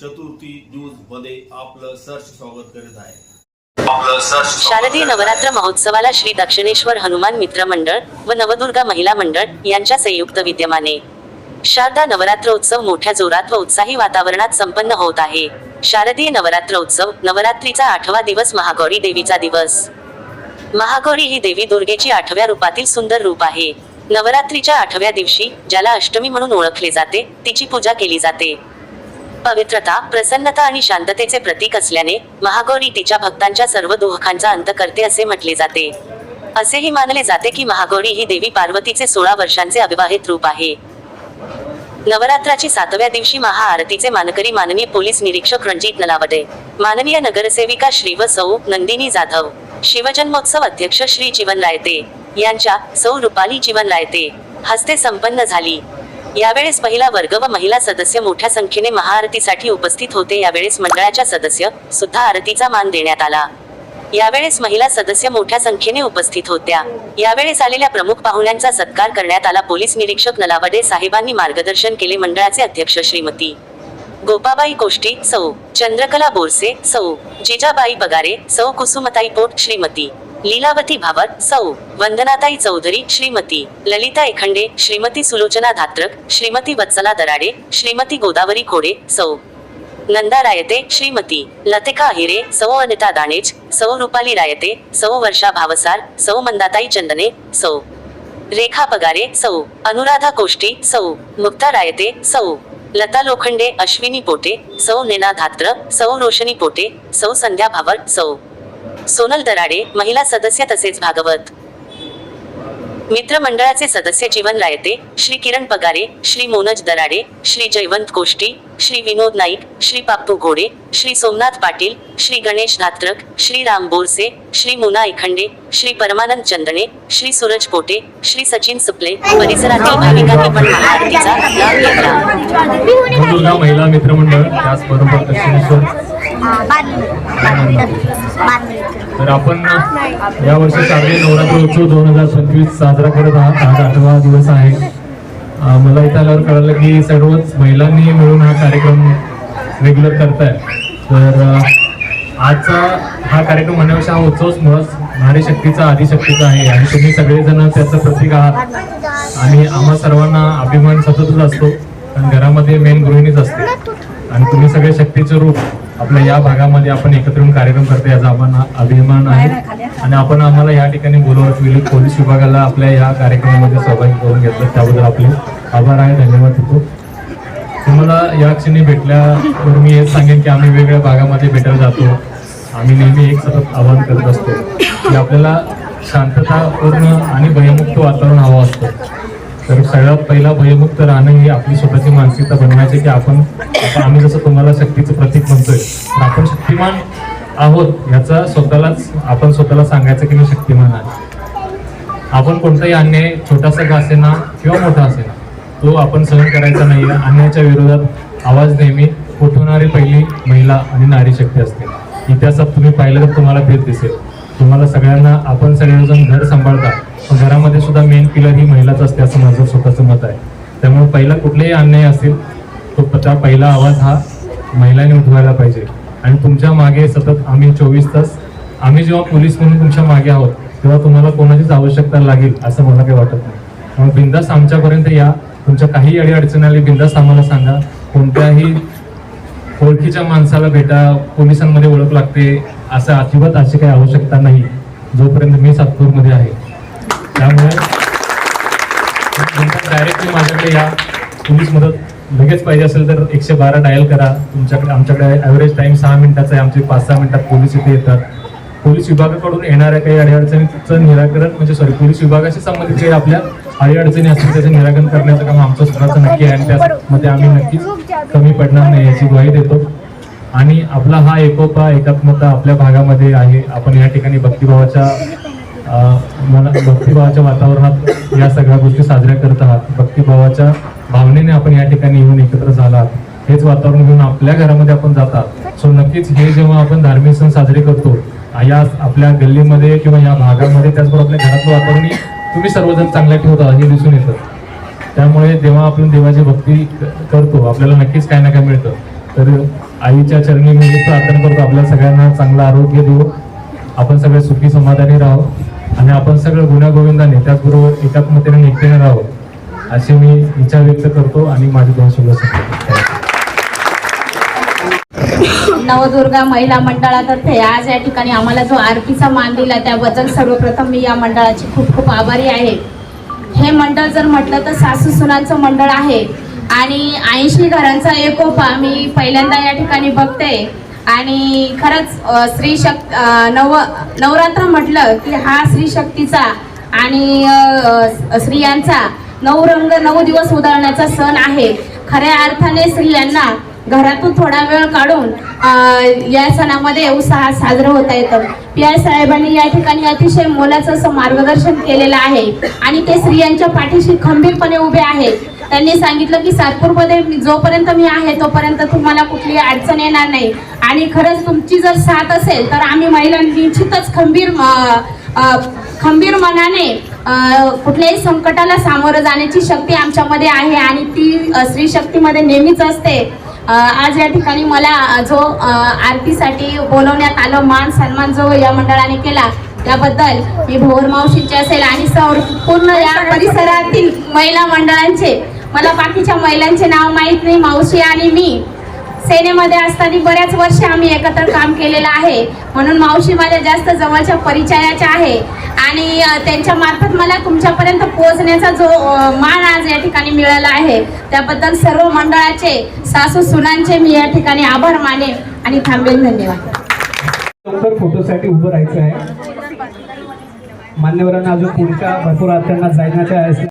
चतुर्थी न्यूजमध्ये आपलं सहर्ष स्वागत करीत आहे. शारदीय नवरात्र महोत्सवाला श्री दक्षिणेश्वर हनुमान मित्र मंडळ व नवदुर्गा महिला मंडळ यांच्या संयुक्त विद्यमाने. शारदा नवरात्रोत्सव मोठ्या जोरात व उत्साही वातावरणात संपन्न होत आहे. शारदीय नवरात्रोत्सव नवरात्रीचा आठवा दिवस महागौरी देवीचा दिवस. महागौरी ही देवी दुर्गेची आठव्या रूपातील सुंदर रूप आहे. नवरात्रीच्या आठव्या दिवशी ज्याला अष्टमी म्हणून ओळखले जाते तिची पूजा केली जाते. पवित्रता प्रसन्नता आणि शांततेचे प्रतीक असल्याने महागौरी तिच्या भक्तांच्या सर्व दुःखांचा अंत करते असे म्हटले जाते. असेही मानले जाते की महागौरी ही देवी पार्वतीचे सोळा वर्षांचे अविवाहित रूप आहे. नवरात्राची सातव्या दिवशी महाआरतीचे मानकरी माननीय पोलीस निरीक्षक रणजित नलावडे माननीय नगरसेविका श्री व सौ नंदिनी जाधव शिवजन्मोत्सव अध्यक्ष श्री जीवन रायते यांच्या सौ रुपाली जीवन रायते हस्ते संपन्न झाली. यावेळेस पहिला वर्ग व महिला सदस्य मोठ्या संख्येने महाआरतीसाठी उपस्थित होते. यावेळेस मंडळाच्या सदस्य सुद्धा आरतीचा मान देण्यात आला. यावेळेस महिला सदस्य मोठ्या संख्येने उपस्थित होत्या. यावेळेस आलेल्या प्रमुख पाहुण्यांचा सत्कार करण्यात आला. पोलीस निरीक्षक नलावडे साहेबांनी मार्गदर्शन केले. मंडळाचे अध्यक्ष श्रीमती गोपाबाई कोष्टी सौ चंद्रकला बोरसे सौ जिजाबाई पगारे सौ कुसुमताई पोट श्रीमती लीलावती भावत सौ वंदनाताई चौधरी श्रीमती ललिता एखंडे श्रीमती सुलोचना धात्रक श्रीमती वत्सला दराडे श्रीमती गोदावरी खोडे सौ. नंदा रायते श्रीमती लतिका अहिरे सौ अनिता दानेज सौ रुपाली रायते सौ वर्षा भावसार सौ मंदाताई चंदने सौ. रेखा पगारे सौ. अनुराधा कोष्टी सौ. मुक्ता रायते सौ. लता लोखंडे अश्विनी पोटे सौ नेना धात्र सौ रोशनी पोटे सौ संध्या भावर सौ. सोनल दराडे महिला सदस्य तसेच भागवत. मित्रमंडळाचे सदस्य जीवन रायते श्री किरण पगारे श्री मोनज दराडे श्री जयवंत कोष्टी श्री विनोद नाईक श्री पाप्पू घोडे श्री सोमनाथ पाटील श्री गणेश धात्रक श्री राम बोरसे श्री मुना एखंडे श्री परमानंद चंदणे श्री सूरज पोटे श्री सचिन सुपले परिसरातील भाविकांनी पण महाआरतीचा लाभ घेतला. महिला मित्रमंडळ त्याचबरोबर तर आपण यावर्षी शारदीय नवरात्र उत्सव दोन हजार पंचवीस साजरा करत आहात. आज आठवा दिवस आहे. मला इथं आल्यावर कळलं की सर्वच महिलांनी मिळून हा कार्यक्रम रेग्युलर करताय. तर आजचा हा कार्यक्रम म्हणण्यापेक्षा हा उत्सव मुळात नारी शक्तीचा आदिशक्तीचा आहे. आणि तुम्ही सगळेजण त्याचं प्रतीक आहात. आणि आम्हा सर्वांना अभिमान सततच असतो. कारण घरामध्ये मेन गृहिणीच असते. आणि तुम्ही सगळे शक्तीचं रूप आपल्या या भागामध्ये आपण एकत्र येऊन कार्यक्रम करतो याचा आम्हाला अभिमान आहे. आणि आपण आम्हाला या ठिकाणी बोलवत विविध पोलीस विभागाला आपल्या या कार्यक्रमामध्ये सहभागी करून घेतलं. त्याबद्दल आपले आभार आहे. धन्यवाद देतो. तुम्हाला या क्षणी भेटल्यावर मी हेच सांगेन की आम्ही वेगवेगळ्या भागामध्ये भेटायला जातो. आम्ही नेहमी एक सतत आवाहन करत असतो की आपल्याला शांततापूर्ण आणि भयमुक्त वातावरण हवं असतं. तर सगळ्यात पहिला भयमुक्त राहणं ही आपली स्वतःची मानसिकता बनवायची की आपण आता आम्ही जसं तुम्हाला शक्तीचं प्रतीक म्हणतोय तर आपण शक्तिमान आहोत ह्याचा स्वतःलाच आपण स्वतःला सांगायचं की मी शक्तिमान आहे. आपण कोणताही अन्याय छोटासा का असेना किंवा मोठा असेना तो आपण सहन करायचा नाही अन्यायाच्या विरोधात आवाज नेहमी उठवणारी पहिली महिला आणि नारी शक्ती असते. इतिहासात तुम्ही पाहिलं तर तुम्हाला भेट दिसेल. तुम्हाला सगळ्यांना आपण सगळेजण घर सांभाळता. सुद्धा मेन पिलर ही महिलाच असते असं माझं स्वतःचं मत आहे. त्यामुळे पहिला कुठलाही अन्याय असेल तो त्या पहिला आवाज हा महिलांनी उठवायला पाहिजे. आणि तुमच्या मागे सतत आम्ही चोवीस तास आम्ही जेव्हा पोलीस म्हणून तुमच्या मागे आहोत तेव्हा तुम्हाला कोणाचीच आवश्यकता लागेल असं मला काही वाटत नाही. त्यामुळे बिंदास आमच्यापर्यंत या. तुमच्या काही अडीअडचणी आली बिंदास आम्हाला सांगा. कोणत्याही ओळखीच्या माणसाला भेटा पोलिसांमध्ये ओळख लागते असं अजिबात अशी काही आवश्यकता नाही जोपर्यंत मी सातपूरमध्ये आहे. त्यामुळे डायरेक्टली माझ्याकडे या. पोलीस मदत लगेच पाहिजे असेल तर एकशे बारा डायल करा. तुमच्याकडे आमच्याकडे ॲव्हरेज टाईम सहा मिनिटाचा आहे. आमचे पाच सहा मिनिटात पोलीस इथे येतात. पोलीस विभागाकडून येणाऱ्या काही अडीअडचणीचं निराकरण म्हणजे सॉरी पोलीस विभागाशी संबंधित काही आपल्या अडीअडचणी असतील त्याचं निराकरण करण्याचं काम आमचं स्वतःचं नक्की आहे. आणि त्यामध्ये आम्ही नक्कीच कमी पडणार नाही याची ग्वाही देतो. आणि आपला हा एकोपा एकात्मता आपल्या भागामध्ये आहे. आपण या ठिकाणी भक्तिभावाच्या मला भक्तिभावाच्या वातावरणात या सगळ्या गोष्टी साजऱ्या करत आहात. भक्तिभावाच्या भावनेने आपण या ठिकाणी येऊन एकत्र झालात. हेच वातावरण घेऊन आपल्या घरामध्ये आपण जातात. सो नक्कीच हे जेव्हा आपण धार्मिक सण साजरे करतो या आपल्या गल्लीमध्ये किंवा या भागामध्ये त्याचबरोबर आपल्या घरातलं वातावरण तुम्ही सर्वजण चांगल्या ठेवता हे दिसून येतं. त्यामुळे जेव्हा आपण देवाची भक्ती क- करतो आपल्याला नक्कीच काय ना काय मिळतं. तर आईच्या चरणी मी प्रार्थना करतो आपल्या सगळ्यांना चांगलं आरोग्य देऊ आपण सगळे सुखी समाधानी राहू आणि आपण सगळं गुण्यागोविंदाने त्याचबरोबर एकात्मतेने एकतेने राहू असे मी विचार व्यक्त करतो आणि माझे दोन शब्द सांगतो नवदुर्गा महिला मंडळातर्फे आज या ठिकाणी आम्हाला जो आरतीचा मान दिला त्याबद्दल सर्वप्रथम मी या मंडळाची खूप खूप आभारी आहे. हे मंडळ जर म्हटलं तर सासू सुनांचं मंडळ आहे आणि ऐंशी घरांचा एकोपा मी पहिल्यांदा या ठिकाणी बघते. आणि खरंच स्त्री शक् नव नवरात्र म्हटलं की हा स्त्री शक्तीचा आणि स्त्रियांचा नऊ रंग नऊ दिवस उधळण्याचा सण आहे. खऱ्या अर्थाने स्त्रियांना घरातून थोडा वेळ काढून या सणामध्ये उत्साहात साजरं होता येतं. पी आय साहेबांनी या ठिकाणी अतिशय मोलाचं असं मार्गदर्शन केलेलं आहे. आणि ते स्त्रियांच्या पाठीशी खंबीरपणे उभे आहेत. त्यांनी सांगितलं की सातपूरमध्ये मी- जोपर्यंत मी आहे तोपर्यंत तुम्हाला कुठली अडचण येणार नाही. आणि खरंच तुमची जर साथ असेल तर आम्ही महिला निश्चितच खंबीर खंबीर मनाने कुठल्याही संकटाला सामोरं जाण्याची शक्ती आमच्यामध्ये आहे. आणि ती स्त्री शक्तीमध्ये नेहमीच असते. आज या ठिकाणी मला जो आरतीसाठी बोलवण्यात आलं मान सन्मान जो या मंडळाने केला त्याबद्दल मी भोर मावशीचे असेल आणि सौर पूर्ण या परिसरातील महिला मंडळांचे मला बाकीच्या महिलांचे नाव माहीत नाही मावशी आणि मी. सेनेमध्ये असताना बऱ्याच वर्ष आम्ही एकत्र काम केलेलं आहे. म्हणून मावशी माझ्या जास्त जवळच्या परिचयाच्या आहे. आणि त्यांच्या मार्फत मला तुमच्यापर्यंत पोहोचण्याचा जो मान आज या ठिकाणी मिळाला आहे त्याबद्दल सर्व मंडळाचे सासू सुनांचे मी या ठिकाणी आभार माने आणि थांबेन धन्यवाद. लवकर फोटोसाठी उभं राहायचं आहे. मान्यवरांना अजून पुढच्या भरपूर अर्थांना जायचं आहे.